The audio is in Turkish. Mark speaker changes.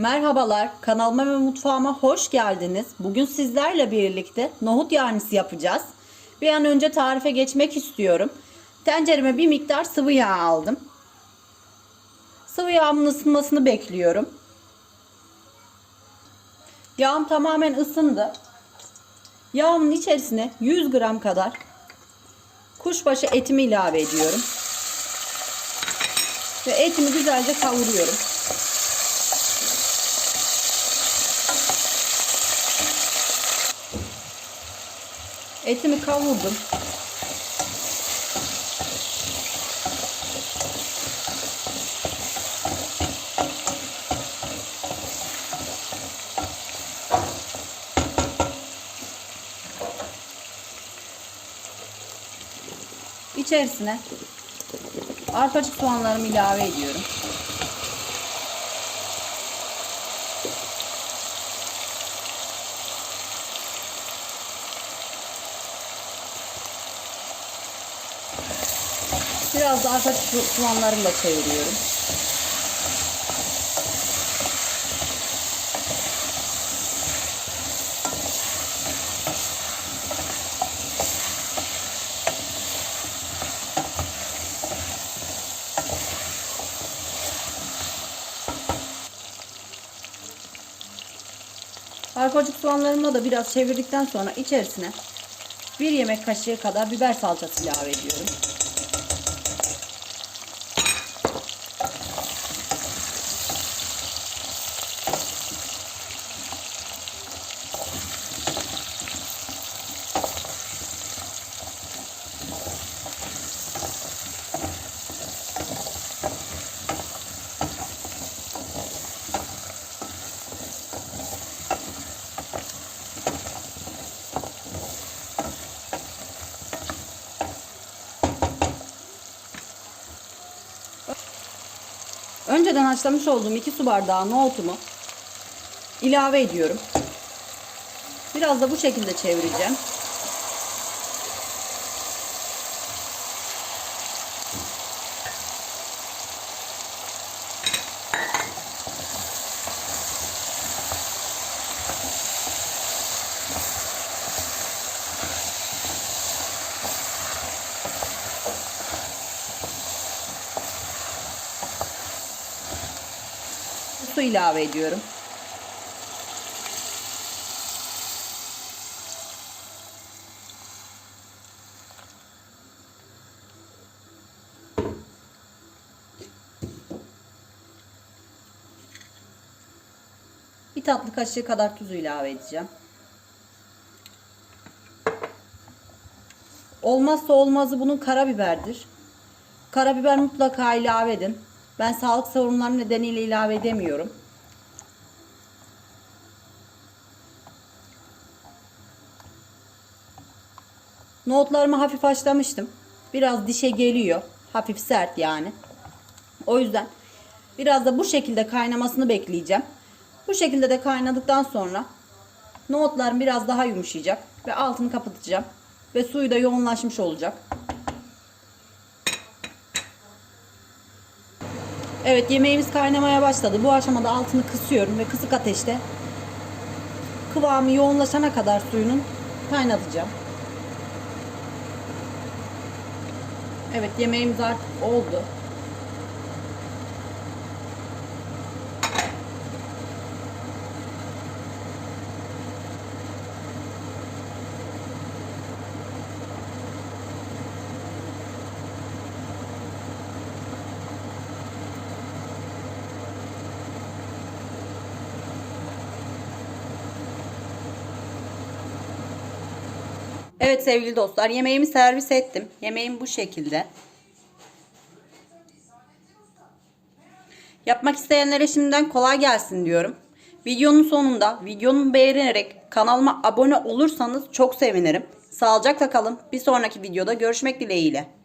Speaker 1: Merhabalar, kanalıma ve mutfağıma hoş geldiniz. Bugün sizlerle birlikte nohut yarnisi yapacağız. Bir an önce tarife geçmek istiyorum. Tencereme bir miktar sıvı yağ aldım. Sıvı yağımın ısınmasını bekliyorum. Yağım tamamen ısındı. Yağımın içerisine 100 gram kadar kuşbaşı etimi ilave ediyorum. Ve etimi güzelce kavuruyorum. Etimi kavurdum. İçerisine arpacık soğanlarımı ilave ediyorum. Biraz da arpacık soğanlarımı da çeviriyorum. Arpacık soğanlarımla da biraz çevirdikten sonra içerisine bir yemek kaşığı kadar biber salçası ilave ediyorum. Önceden haşlamış olduğum 2 su bardağı nohutumu ilave ediyorum. Biraz da bu şekilde çevireceğim. Su ilave ediyorum. Bir tatlı kaşığı kadar tuzu ilave edeceğim. Olmazsa olmazı bunun karabiberdir. Karabiber mutlaka ilave edin. Ben sağlık sorunları nedeniyle ilave edemiyorum. Nohutlarımı hafif haşlamıştım. Biraz dişe geliyor. Hafif sert yani. O yüzden biraz da bu şekilde kaynamasını bekleyeceğim. Bu şekilde de kaynadıktan sonra nohutlarım biraz daha yumuşayacak ve altını kapatacağım ve suyu da yoğunlaşmış olacak. Evet yemeğimiz kaynamaya başladı. Bu aşamada altını kısıyorum ve kısık ateşte kıvamı yoğunlaşana kadar suyunun kaynatacağım. Evet yemeğimiz artık oldu. Evet sevgili dostlar yemeğimi servis ettim. Yemeğim bu şekilde. Yapmak isteyenlere şimdiden kolay gelsin diyorum. Videonun sonunda videomu beğenerek kanalıma abone olursanız çok sevinirim. Sağlıcakla kalın. Bir sonraki videoda görüşmek dileğiyle.